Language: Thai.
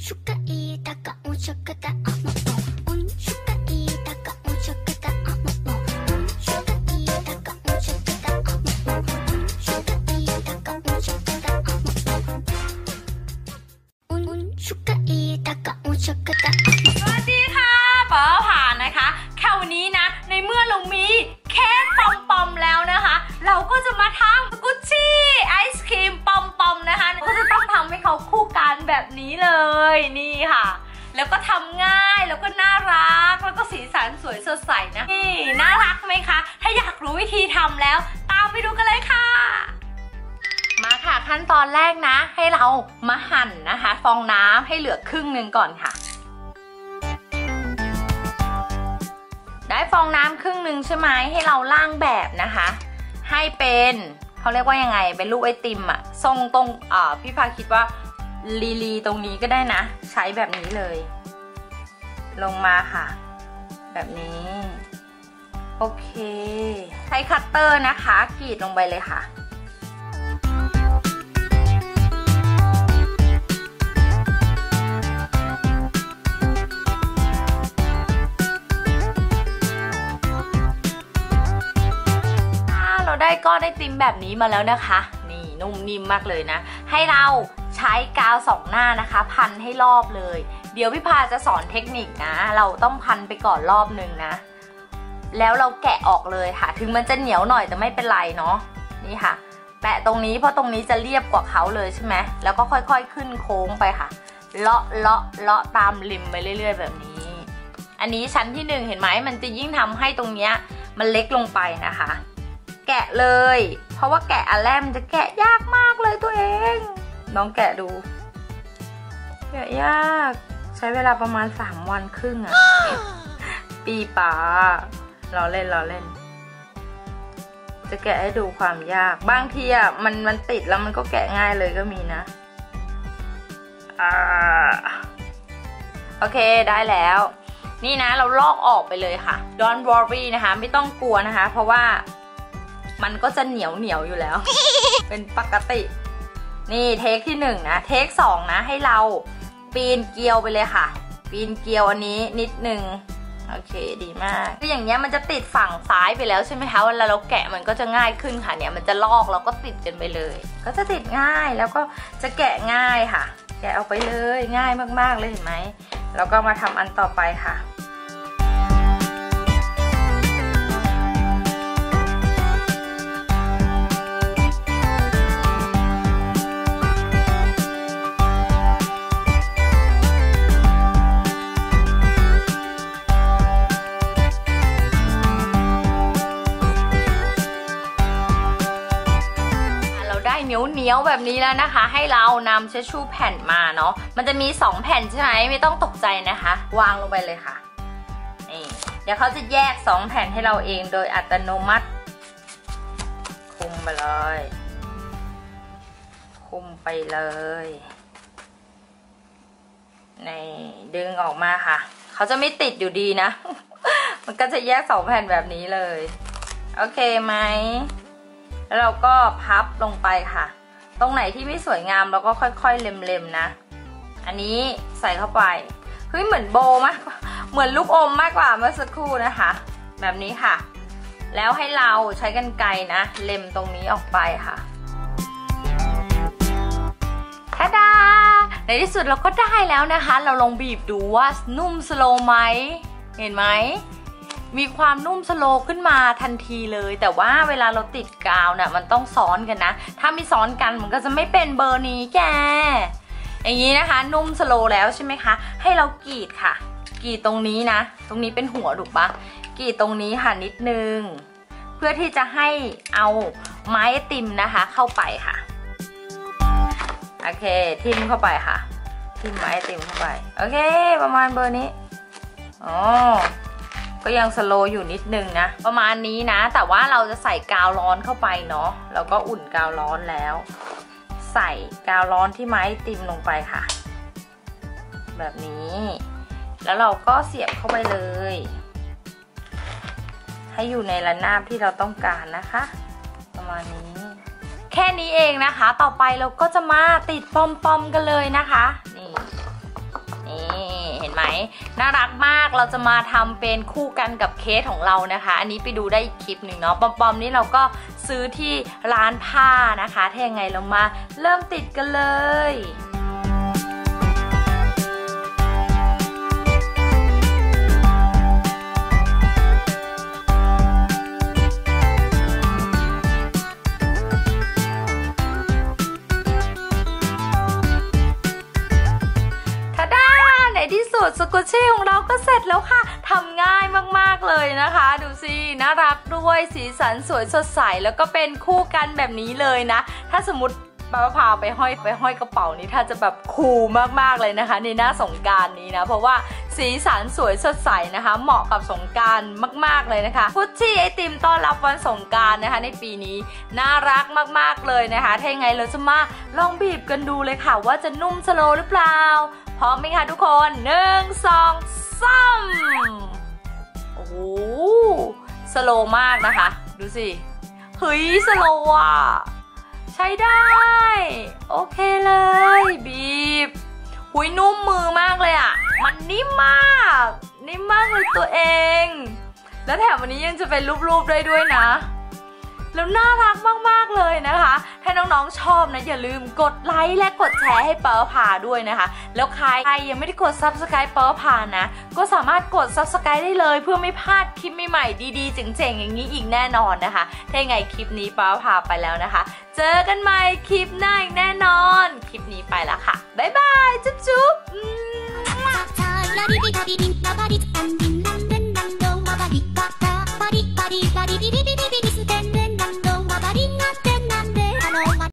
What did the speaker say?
축하이다 가온 축하다 어머 แล้วก็ทำง่ายแล้วก็น่ารัก แล้วก็สีสันสวยสดใสนะนี่น่ารักไหมคะ ถ้าอยากรู้วิธีทำแล้ว ตามไปดูกันเลยค่ะ มาค่ะขั้นตอนแรกนะ ให้เรามาหั่นนะคะ ฟองน้ำให้เหลือครึ่งหนึ่งก่อนค่ะ ได้ฟองน้ำครึ่งหนึ่งใช่ไหมให้เราล่างแบบนะคะ ให้เป็นเขาเรียกว่ายังไงเป็นลูกไอติมอะทรงตรงอ่าพี่พาคิดว่า ลีลีตรงนี้ก็ได้นะ ใช้แบบนี้เลย ลงมาค่ะ แบบนี้ โอเค ใช้คัตเตอร์นะคะกรีดลงไปเลยค่ะเราได้ก้อนไอติมแบบนี้มาแล้วนะคะ นี่นุ่มนิ่มมากเลยนะ ให้เรา ใช้กาวสองหน้านะคะ พันให้รอบเลย เดี๋ยวพี่พาจะสอนเทคนิคนะ เราต้องพันไปก่อนรอบหนึ่งนะ แล้วเราแกะออกเลยค่ะ ถึงมันจะเหนียวหน่อยแต่ไม่เป็นไรเนาะนี่ค่ะ แปะตรงนี้เพราะตรงนี้จะเรียบกว่าเขาเลยใช่ไหมแล้วก็ค่อยๆขึ้นโค้งไปค่ะเลาะเลาะเลาะตามริมไปเรื่อย ๆ แบบนี้ อันนี้ชั้นที่หนึ่งเห็นไหมมันจะยิ่งทำให้ตรงเนี้ยมันเล็กลงไปนะคะ แกะเลย เพราะว่าแกะอันแรกมันจะแกะยากมากเลยตัวเอง น้องแกะดู แกะยากใช้เวลาประมาณสามวันครึ่งอะปีป๋าเราเล่นเราเล่น จะแกะให้ดูความยาก บางทีอะมันมันติดแล้วมันก็แกะง่ายเลยก็มีนะอ่าโอเคได้แล้ว นี่นะเราลอกออกไปเลยค่ะ don't worry นะคะ ไม่ต้องกลัวนะคะ เพราะว่ามันก็จะเหนียวเหนียวอยู่แล้ว เป็นปกติ นี่เทคที่หนึ่งนะเทคสองนะให้เราปีนเกลียวไปเลยค่ะ ปีนเกลียวอันนี้นิดนึงโอเคดีมากคืออย่างเงี้ยมันจะติดฝั่งซ้ายไปแล้วใช่ไหมคะเวลาเราแกะมันก็จะง่ายขึ้นค่ะเนี่ยมันจะลอกแล้วก็ติดกันไปเลย ก็จะติดง่ายแล้วก็จะแกะง่ายค่ะ แกะออกไปเลยง่ายมากๆเลยเห็นไหมแล้วก็มาทำอันต่อไปค่ะ ยวเหนียวแบบนี้แล้วนะคะ ให้เรานำเชชชูแผ่นมาเนาะมันจะมี 2 แผ่นใช่ไหมไม่ต้องตกใจนะคะ วางลงไปเลยค่ะนี่เดี๋ยวเขาจะแยก 2 แผ่นให้เราเองโดยอัตโนมัติ คุมไปเลย คุมไปเลยนี่ดึงออกมาค่ะ เขาจะไม่ติดอยู่ดีนะ มันก็จะแยกสองแผ่นแบบนี้เลย โอเคไหม แล้วเราก็พับลงไปค่ะ ตรงไหนที่ไม่สวยงามเราก็ค่อยๆเล็มๆนะ อันนี้ใส่เข้าไปเฮ้ยเหมือนโบมากเหมือนลูกอมมากกว่าเมื่อสักครู่นะคะ แบบนี้ค่ะ แล้วให้เราใช้กันไกรนะ เล็มตรงนี้ออกไปค่ะทาดาในที่สุดเราก็ได้แล้วนะคะ เราลองบีบดูว่านุ่มสโลว์ไหม เห็นไหม มีความนุ่มสโลขึ้นมาทันทีเลย แต่ว่าเวลาเราติดกาวเนี่ยมันต้องซ้อนกันนะ ถ้าไม่ซ้อนกันมันก็จะไม่เป็นเบอร์นี้แก อย่างนี้นะคะ นุ่มสโลแล้วใช่ไหมคะ ให้เรากรีดค่ะ กรีดตรงนี้นะ ตรงนี้เป็นหัวถูกปะกรีดตรงนี้ค่ะนิดนึง เพื่อที่จะให้เอาไม้ติมนะคะ เข้าไปค่ะ โอเค ทิมเข้าไปค่ะ ทิมไม้ติมเข้าไป โอเค ประมาณเบอร์นี้อ๋อ ก็ยังสโลอยู่นิดนึงนะ ประมาณนี้นะ แต่ว่าเราจะใส่กาวร้อนเข้าไปเนาะแล้วก็อุ่นกาวร้อนแล้ว ใส่กาวร้อนที่ไม้ติมลงไปค่ะ แบบนี้ แล้วเราก็เสียบเข้าไปเลย ให้อยู่ในระนาบที่เราต้องการนะคะ ประมาณนี้ แค่นี้เองนะคะ ต่อไปเราก็จะมาติดปอมๆกันเลยนะคะ นี่นี่ น่ารักมากเราจะมาทำเป็นคู่กันกับเคสของเรานะคะ อันนี้ไปดูได้อีกคลิปหนึ่งเนาะปอมๆนี่เราก็ซื้อที่ร้านผ้านะคะถ้ายังไงเรามาเริ่มติดกันเลย ในที่สุดสกุชชี่ของเราก็เสร็จแล้วค่ะทำง่ายมากๆเลยนะคะ ดูสิน่ารักด้วยสีสันสวยสดใสแล้วก็เป็นคู่กันแบบนี้เลยนะ ถ้าสมมติป้าพาไปห้อยไปห้อยกระเป๋านี้ถ้าจะแบบคูลมากๆเลยนะคะ ในหน้าสงการนี้นะ เพราะว่าสีสันสวยสดใสนะคะ เหมาะกับสงการมาก ๆเลยนะคะกุชชี่ไอติมต้อนรับวันสงการนะคะ ในปีนี้น่ารักมากๆเลยนะคะถ้ายังไงเราจะมาลองบีบกันดูเลยค่ะ ว่าจะนุ่มสโลหรือเปล่า พร้อมไหมคะทุกคนหนึ่งสองสามโอ้โหสโลมากนะคะ ดูสิเฮ้ยสโลว์อะใช้ได้ โอเคเลย บีบหุยนุ่มมือมากเลยอะ มันนิ่มมาก นิ่มมากเลยตัวเอง แล้วแถมวันนี้ยังจะเป็นรูปๆได้ด้วยนะ แล้วน่ารักมาก ๆ เลยนะคะ ถ้าน้อง ๆ ชอบนะ อย่าลืมกดไลค์และกดแชร์ให้เปิร์พาด้วยนะคะ แล้วใครใครยังไม่ได้กด Subscribe เปิร์พานะ ก็สามารถกด Subscribe ได้เลย เพื่อไม่พลาดคลิปใหม่ๆดีๆ เจ๋งๆ อย่างนี้อีกแน่นอนนะคะ ถ้ายังไงคลิปนี้เปิร์พาไปแล้วนะคะ เจอกันใหม่คลิปหน้าอีกแน่นอน คลิปนี้ไปแล้วค่ะ บ๊ายบาย จุ๊บๆอืม さあラリビダビリンラバリツアンディ